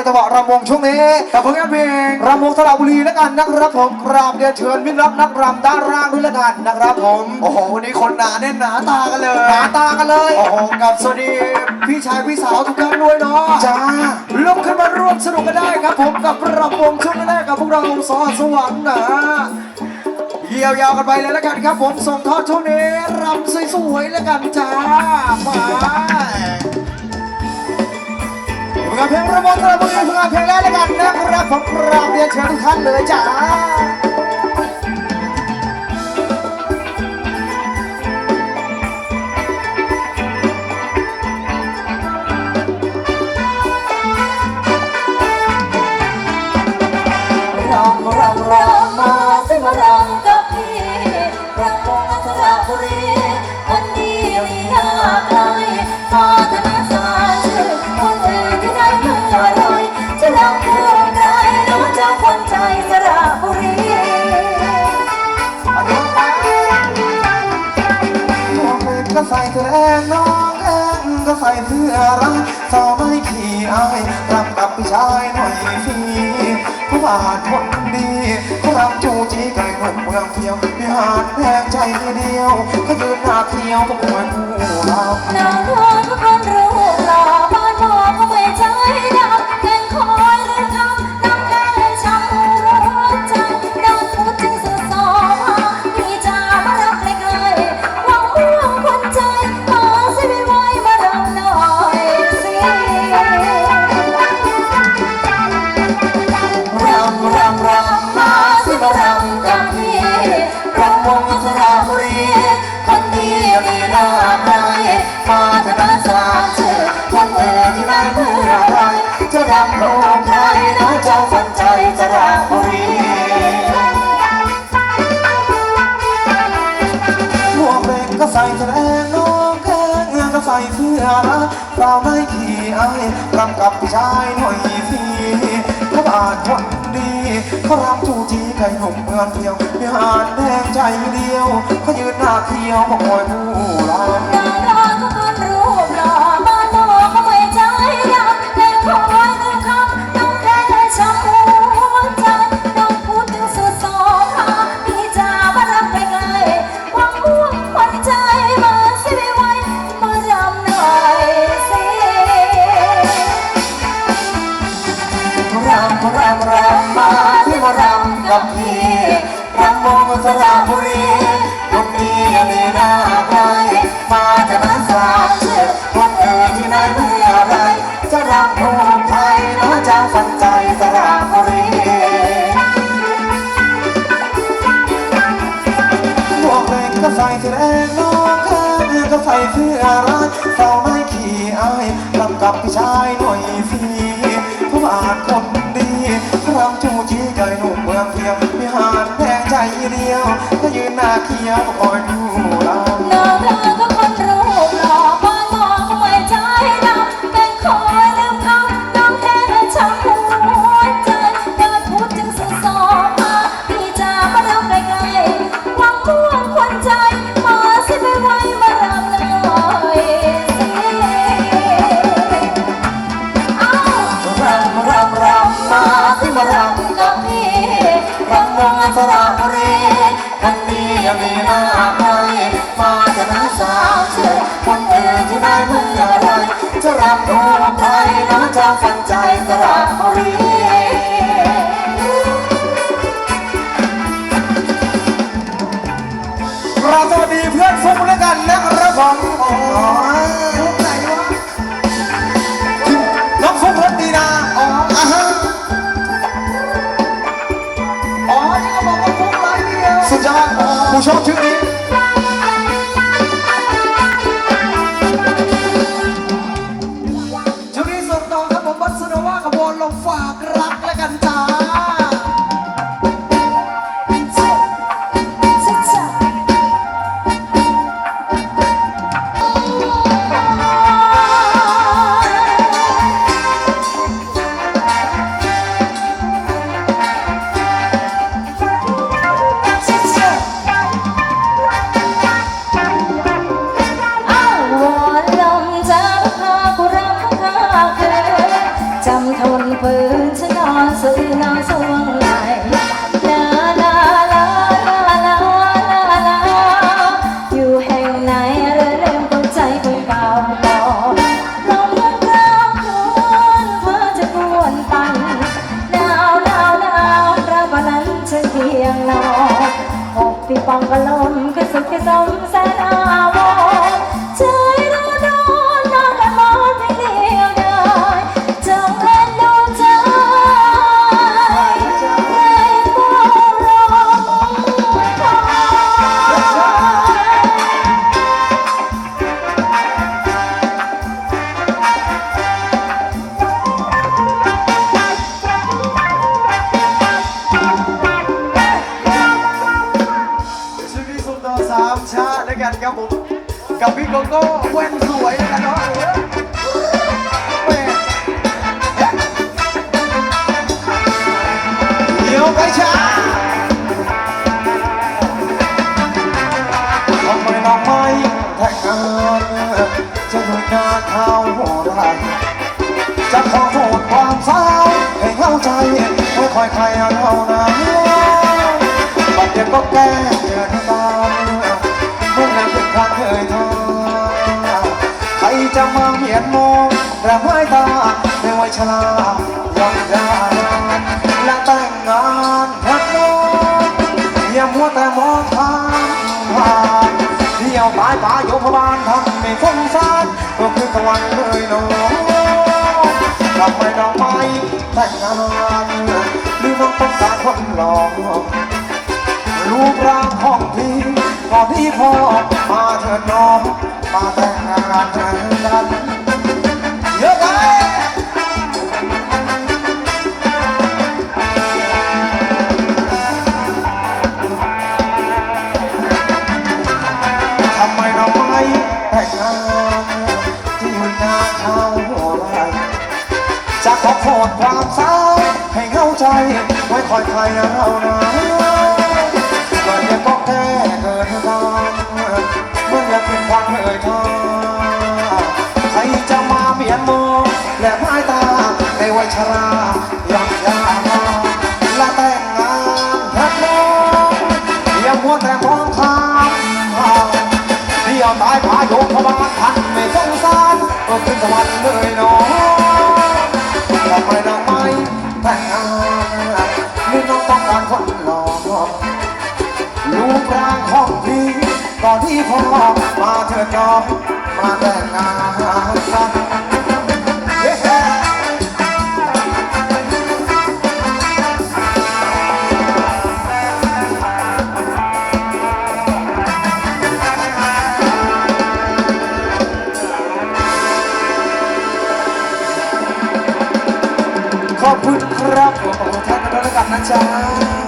ในจังหวะรำวงช่วงนี้แต่ผลงานเพลงรำวงสระบุรีแล้วกันนะครับผมกราบเรียนเชิญมิตรรับนักรำด้านล่างด้วยแล้วกันนะครับผมโอ้โหวันนี้คนหนาแน่นหนาตากันเลยหนาตากันเลยโอ้โหกับสวัสดีพี่ชายพี่สาวทุกท่านด้วยเนาะจ้าลุกขึ้นมาร่วมสนุกกันได้ครับผมกับรำวงช่วงแรกกับพวกเราสอสวรรค์นะเยียวยาวกันไปเลยแล้วกันครับผมส่งทอดช่วงนี้รำสวยๆแล้วกันจ้ามา ผลงานเพลงระบบระบบผลงานเพลงแรกแล้วกันนะครับผมกราบเรียนเชิญทุกท่านเลยจ้า ชายหน่อยสิผู้บาทคนดีเขารำจูจีไก่หนุ่มเมืองเที่ยวไม่หาดแพงใจเดียวเขายืนหน้าเที่ยวก็เหมือนผู้เรานางนวลก็คนรู้หล่อ รำวงสระบุรีคนดีมีหน้าใครมาธนาสารชื่อคนเอ่ยที่ได้เมื่อไรจะรำรูปใครน้องเจ้าฝันใจสระบุรีหมวกแดงก็ใส่แสดงน้องแกงก็ใส่เสื้อรักเราไม่ขี่อายรำกับพี่ชายหน่อยสิพระบาทคนดี เขารำจูจีไก่หนุ่มเมืองเที่ยวมีหารแดงใจเดียวเขายืนหน้าเที่ยวบอกมวยผู้รำนาง ก็ใส่เสื้อแดงน้องแกงก็ใส่เสื้อรักเราไม่ขี้อายรำกับพี่ชายหน่อยสิผู้อาจคนดีเขารำจูจีไก่หนุ่มเมืองเพียวพิหาดแพงใจเดียวถ้ายืนหน้าเคียวบอกมวยดู สาวเชื่อคนอื่นที่ได้เมื่อไรจะรำรูปใครน้องจะฝังใจสระบุรี 闻着那，闻着那香味。 ติด้วยกันครับผม กับพี่โกโก้แว่นสวยด้วยกันเนาะแม่เดี๋ยวไปช้าทำไมน้องไม่แต่งงานจะหน่วยงานเข้าได้จะขอโทษความเศร้าให้เข้าใจไม่ค่อยใครเอานะบัดเดี๋ยวก็แก้เกินตาม มาเหียนมองและไม้ตาในวัยชรายอมยาและแต่งงานพักน้องอย่ามัวแต่มองทางผ่านเที่ยวตายตายโยพบาลทำไม่สงสารก็คือตะวันเลยน้องทำไมน้องไม่แต่งงานหรือน้องต้องการคนหลอกรูปร่างของพี่ก่อนที่พ่อมาเถิดน้องมาแต่งงานกัน ใจ ไว้คอยใครเอานะก่อนจะก็แก้เกินตามเมื่อยากเป็นความเอ่ยทาใครจะมาเมียนมองและไม้ตาในวัยชรายังยาวและแต่งงานพักน้องอย่ามัวแต่มองข้ามเดียวตายพายกพบาลทันไม่สงสารก็ขึ้นสวรรค์เลยน้อง